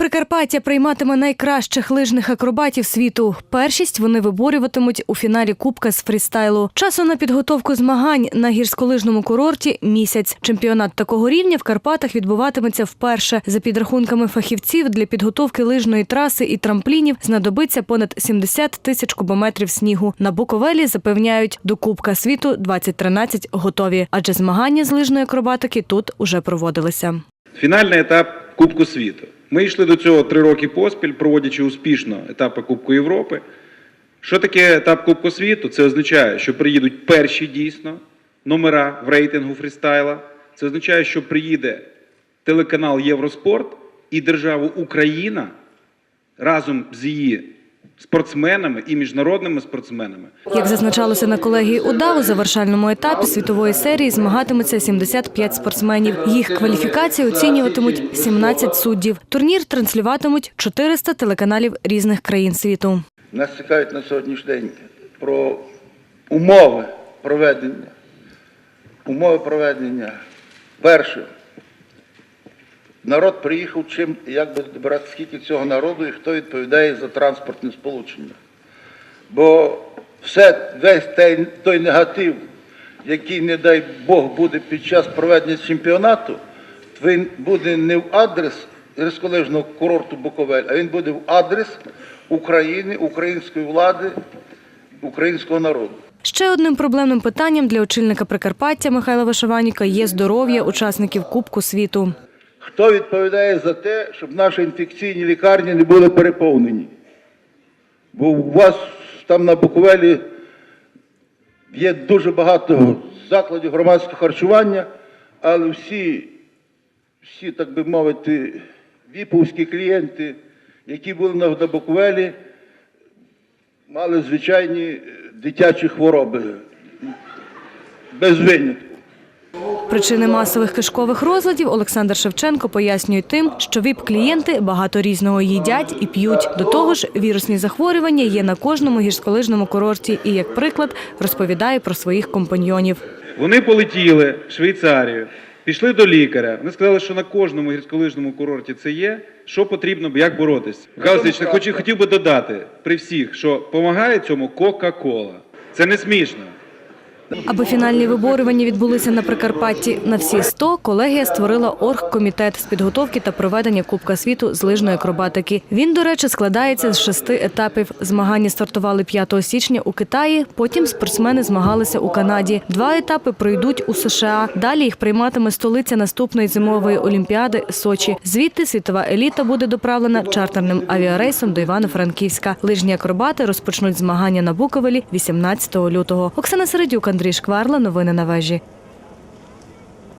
Прикарпаття прийматиме найкращих лижних акробатів світу. Першість вони виборюватимуть у фіналі Кубка з фрістайлу. Часу на підготовку змагань на гірськолижному курорті місяць. Чемпіонат такого рівня в Карпатах відбуватиметься вперше. За підрахунками фахівців для підготовки лижної траси і трамплінів знадобиться понад 70 тисяч кубометрів снігу. На Буковелі запевняють, до Кубка світу 2013 готові, адже змагання з лижної акробатики тут уже проводилися. Фінальний етап Кубку світу. Ми йшли до цього три роки поспіль, проводячи успішно етапи Кубку Європи. Що таке етап Кубку світу? Це означає, що приїдуть перші дійсно номера в рейтингу фрістайла. Це означає, що приїде телеканал Євроспорт і держава Україна разом з її спортсменами і міжнародними спортсменами Як зазначалося на колегії УДА, у завершальному етапі світової серії змагатиметься 75 спортсменів. Їх кваліфікації оцінюватимуть 17 суддів. Турнір транслюватимуть 400 телеканалів різних країн світу. Нас цікавить на сьогоднішній день про умови проведення. Умови проведення. Перше. Народ приїхав чим, як би добирати, скільки цього народу і хто відповідає за транспортне сполучення. Бо все, весь той, той негатив, який, не дай Бог, буде під час проведення чемпіонату, він буде не в адрес гірськолижного курорту Буковель, а він буде в адрес України, української влади, українського народу. Ще одним проблемним питанням для очільника Прикарпаття Михайла Вишиваніка є здоров'я учасників Кубку світу. Хто відповідає за те, щоб наші інфекційні лікарні не були переповнені? Бо у вас там на Буковелі є дуже багато закладів громадського харчування, але всі, всі, так би мовити, віповські клієнти, які були на, Буковелі, мали звичайні дитячі хвороби. Без винятку. Причини масових кишкових розладів Олександр Шевченко пояснює тим, що ВІП-клієнти багато різного їдять і п'ють. До того ж, вірусні захворювання є на кожному гірськолижному курорті і, як приклад, розповідає про своїх компаньйонів. Вони полетіли в Швейцарію, пішли до лікаря. Вони сказали, що на кожному гірськолижному курорті це є. Що потрібно, як боротись? Михайло Васильович, хочу, хотів би додати при всіх, що допомагає цьому Кока-Кола. Це не смішно. Аби фінальні виборювання відбулися на Прикарпатті на всі 100, колегія створила оргкомітет з підготовки та проведення Кубка світу з лижної акробатики. Він, до речі, складається з шести етапів. Змагання стартували 5 січня у Китаї. Потім спортсмени змагалися у Канаді. Два етапи пройдуть у США. Далі їх прийматиме столиця наступної зимової олімпіади Сочі. Звідти світова еліта буде доправлена чартерним авіарейсом до Івано-Франківська. Лижні акробати розпочнуть змагання на Буковелі 18 лютого. Оксана Середюк, Андрій Шкварла. Новини на вежі.